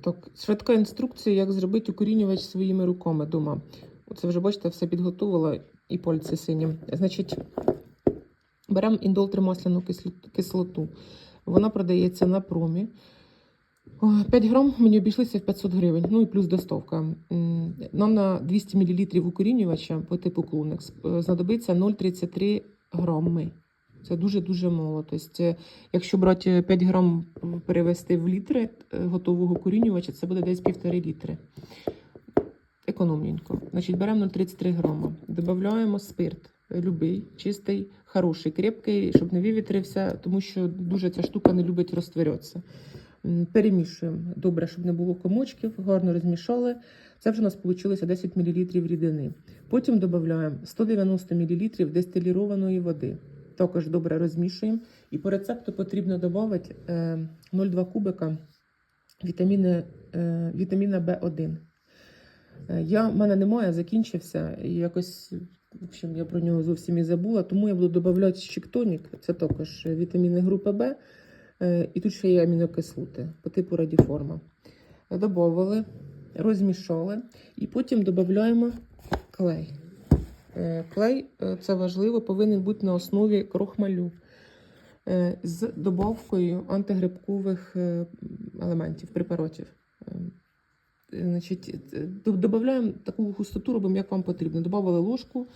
Так, швидка інструкція, як зробити укорінювач своїми руками вдома. Це вже бачите, все підготувала і пальці сині. Значить, беремо індол тримасляну кислоту. Вона продається на промі. 5 грам мені обійшлися в 500 гривень, ну і плюс доставка. Нам на 200 мл укорінювача по типу Клунекс е, знадобиться 0,33 грами. Це дуже-дуже мало. Тобто, е, якщо брати 5 грам перевести в літри е, готового укорінювача, це буде десь півтори літри. Економненько. Значить, беремо 0,33 грама. Додаємо спирт. е, Любий, чистий, хороший, крепкий, щоб не вивітрився, тому що дуже ця штука не любить розтворятися. М, Перемішуємо добре, щоб не було комочків, гарно розмішали. Це вже у нас вийшло 10 мл рідини. Потім додаємо 190 мл дистилірованої води. Також добре розмішуємо. І по рецепту потрібно додати е, 0,2 кубика вітаміни, е, вітаміна В1. Е, Я, в мене немає, закінчився. І якось в общем, я про нього зовсім і забула, тому я буду додавати щиктонік, це також вітаміни групи. Е, І тут ще є амінокислоти по типу радіформа. Добавили, розмішали і потім додаємо клей. Е, Клей е, це важливо, повинен бути на основі крохмалю е, з добавкою антигрибкових елементів, препаратів. Значить, додаємо таку густоту, робимо, як вам потрібно. Добавили ложку,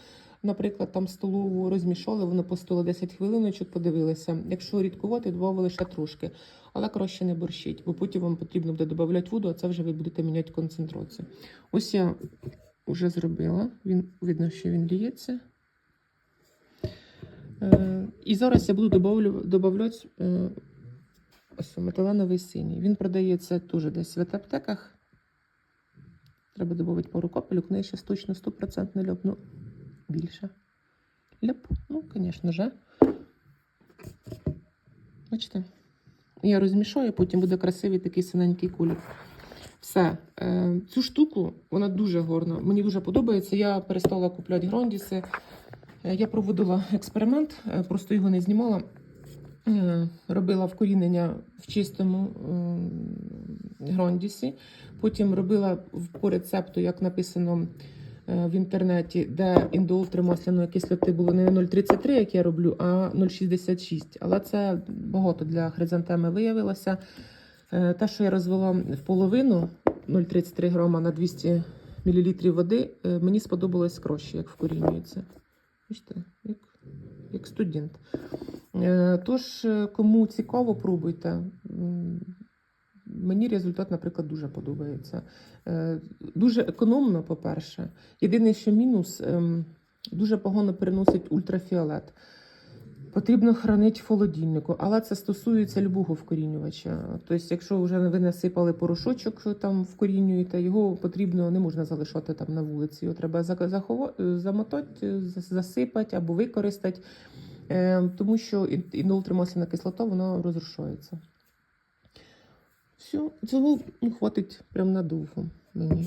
наприклад, там столову розмішали, воно постояло 10 хвилиночок, подивилися. Якщо рідкувати, додавали ще трошки. Але краще не борщить, бо потім вам потрібно буде додавати воду, а це вже ви будете міняти концентрацію. Ось я вже зробила. Він видно, що він ліється. Е, і зараз я буду додавати е, ось металеновий синій. Він продається теж десь в аптеках. Треба додати пару капелюк, неї ще точно 100% льоп. Ну, більше. Ляп. Ну, звісно ж. Бачите? Я розмішаю, потім буде красивий такий синенький колір. Все. Е, цю штуку, вона дуже гарна. Мені дуже подобається. Я перестала купляти грондіси. Е, я проводила експеримент, е, просто його не знімала. Робила вкорінення в чистому е, грондісі. Потім робила по рецепту, як написано в інтернеті, де індол тримасляної кислоти було не 0,33, як я роблю, а 0,66. Але це багато для хризантеми виявилося. Те, що я розвела в половину 0,33 грама на 200 мл води, е, мені сподобалось краще, як вкорінюється. Бачите, як, як студент. Е, Тож, е, кому цікаво, пробуйте. Мені результат, наприклад, дуже подобається. Дуже економно, по-перше. Єдиний, що мінус, ем, дуже погано переносить ультрафіолет. Потрібно хранити в холодильнику, але це стосується любого вкорінювача. Тобто, якщо вже ви насипали порошочок, там вкорінюєте, його потрібно не можна залишати там на вулиці. Його треба захово- замотати, засипати або використати, е, тому що інолтримасляна кислота вона розрушається. Все, цього ну, хватить прям надовго мені.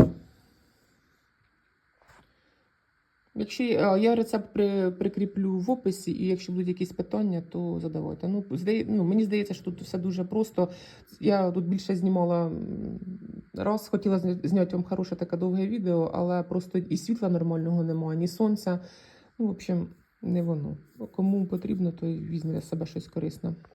Якщо я рецепт при, прикріплю в описі, і якщо будуть якісь питання, то задавайте. Ну, здає, ну, мені здається, що тут все дуже просто. Я тут більше знімала раз, хотіла зняти вам хороше таке довге відео, але просто і світла нормального немає, ні сонця. Ну, в общем, не воно. Кому потрібно, то візьме для себе щось корисне.